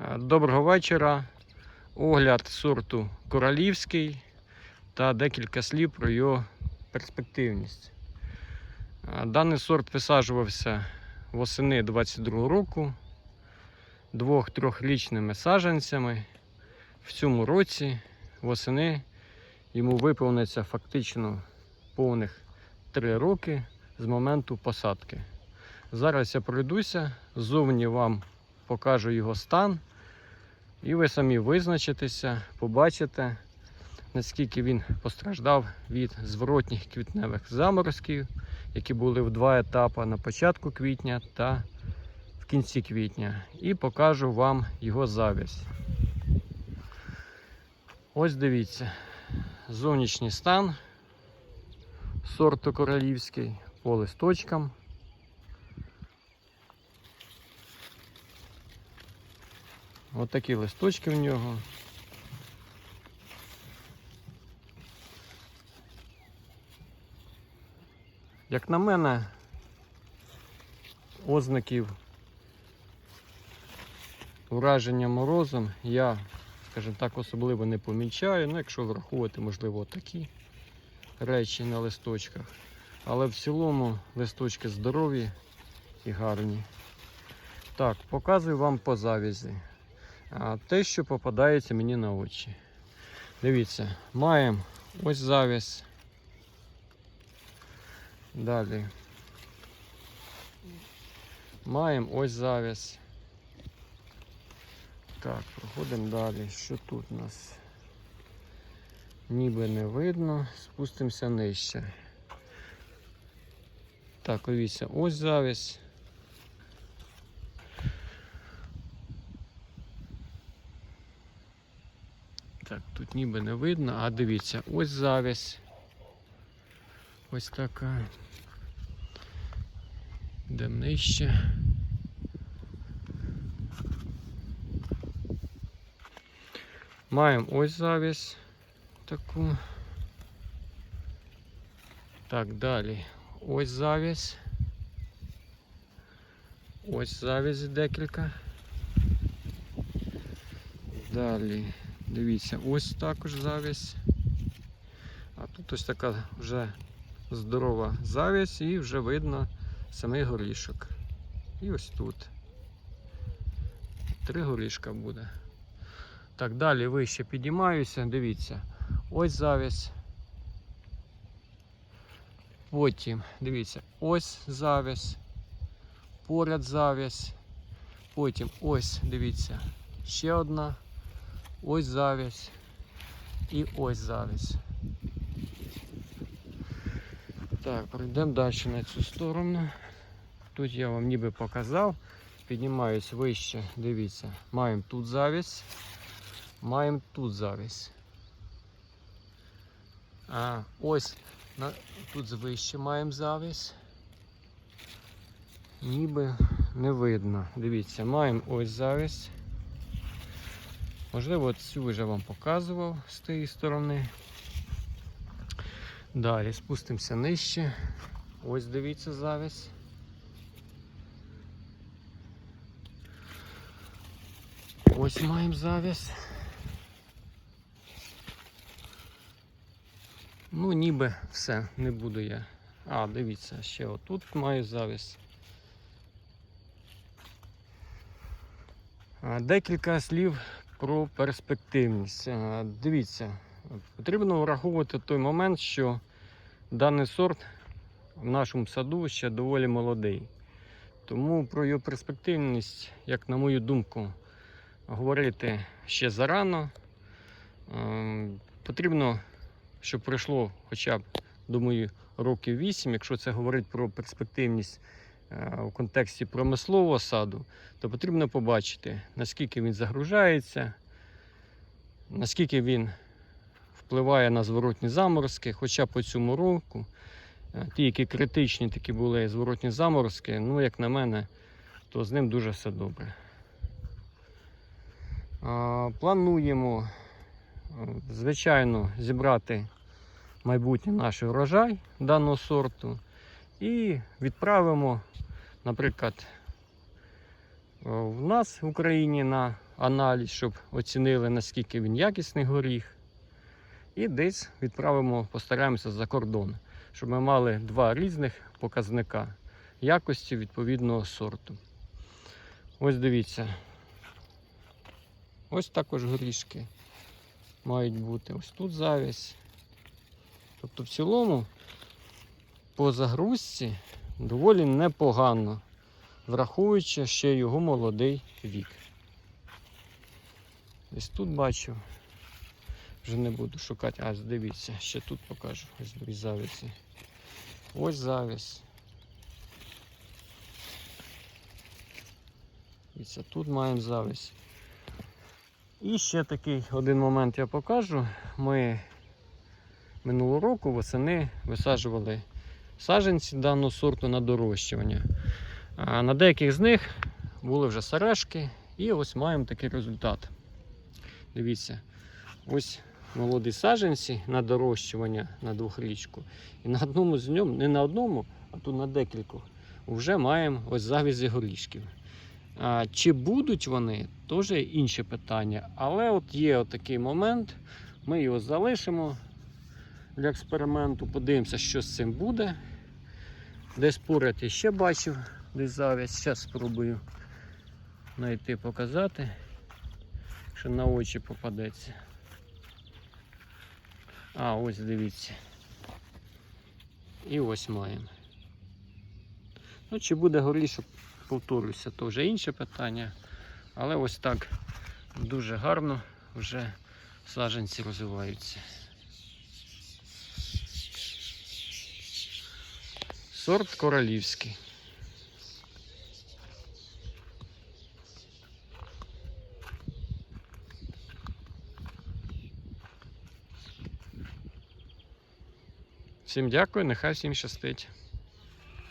Е, Доброго вечора. Огляд сорту королівський та декілька слів про його перспективність. Е, Даний сорт висаджувався восени 22 року двох-трьохрічними саджанцями. В цьому році восени йому виповниться фактично повних 3 роки з моменту посадки. Зараз я пройдуся, ззовні вам покажу його стан, і ви самі визначитеся, побачите, наскільки він постраждав від зворотніх квітневих заморозків, які були в два етапи на початку квітня та в кінці квітня. І покажу вам його завязь. Ось дивіться, зовнішній стан сорту королівський по листочкам. Ось такі листочки в нього. Як на мене, ознаків враження морозом я, скажімо так, особливо не помічаю. Ну, якщо враховувати, можливо, такі речі на листочках. Але в цілому листочки здорові і гарні. Так, показую вам по завязі. Те, що попадається мені на очі. Дивіться, маємо ось завязь. Далі. Маємо ось завязь. Так, проходимо далі. Що тут у нас? Ніби не видно. Спустимося нижче. Так, дивіться, ось завязь. Так, тут ніби не видно, а дивіться, ось завязь. Ось така. Йдемо нижче. Маємо ось завязь таку. Так, далі. Ось завязь. Ось завязь декілька. Далі. Дивіться, ось також завязь. А тут ось така вже здорова завязь і вже видно самий горішок. І ось тут. Три горішка буде. Так, далі вище підіймаюся, дивіться, ось завязь. Потім, дивіться, ось завязь, поряд завязь. Потім ось, дивіться, ще одна. Ось завязь і ось завязь. Так, пройдемо далі на цю сторону. Тут я вам ніби показав. Піднімаюсь вище, дивіться, маємо тут завязь, маємо тут завязь. А ось на, тут вище маємо завязь. Ніби не видно. Дивіться, маємо ось завязь. Можливо, цю вже вам показував з тієї сторони. Далі спустимося нижче. Ось дивіться завязь. Ось маємо завязь. Ну, ніби все, не буду я. А, дивіться, ще отут маю. А, Декілька слів про перспективність. Е, Дивіться, потрібно враховувати той момент, що даний сорт в нашому саду ще доволі молодий. Тому про його перспективність, як на мою думку, говорити ще зарано. Е, Потрібно, щоб пройшло хоча б, думаю, років 8, якщо це говорить про перспективність е, у контексті промислового саду, то потрібно побачити, наскільки він загружається, наскільки він впливає на зворотні заморозки, хоча по цьому року. е, Ті, які критичні такі були зворотні заморозки, ну, як на мене, то з ним дуже все добре. Плануємо, е, звичайно, зібрати майбутній наш урожай даного сорту і відправимо, наприклад, в нас в Україні на аналіз, щоб оцінили, наскільки він якісний горіх. І десь відправимо, постараємося за кордон, щоб ми мали два різних показника якості відповідного сорту. Ось дивіться. Ось також горішки мають бути. Ось тут завість. Тобто, в цілому, по загрузці доволі непогано, враховуючи ще його молодий вік. Десь тут бачу. Вже не буду шукати. А, дивіться, ще тут покажу. Ось дві завісі. Ось завість. Дивіться, тут маємо завість. І ще такий один момент я покажу. Ми минулого року восени висаджували саджанці даного сорту на дорощування. На деяких з них були вже сережки, і ось маємо такий результат. Дивіться, ось молоді саджанці на дорощування на двохрічку. І на одному з ньому, не на одному, а тут на декількох, вже маємо ось завізі горішків. А, чи будуть вони, теж інше питання. Але от є от такий момент, ми його залишимо для експерименту, подивимося, що з цим буде. Десь поряд я ще бачив, десь завість. Зараз спробую знайти, показати, що на очі попадеться. А, ось дивіться. І ось маємо. Ну, чи буде горішок, повторюся, то вже інше питання. Але ось так дуже гарно вже саджанці розвиваються. Сорт королівський. Всім дякую, нехай всім щастить.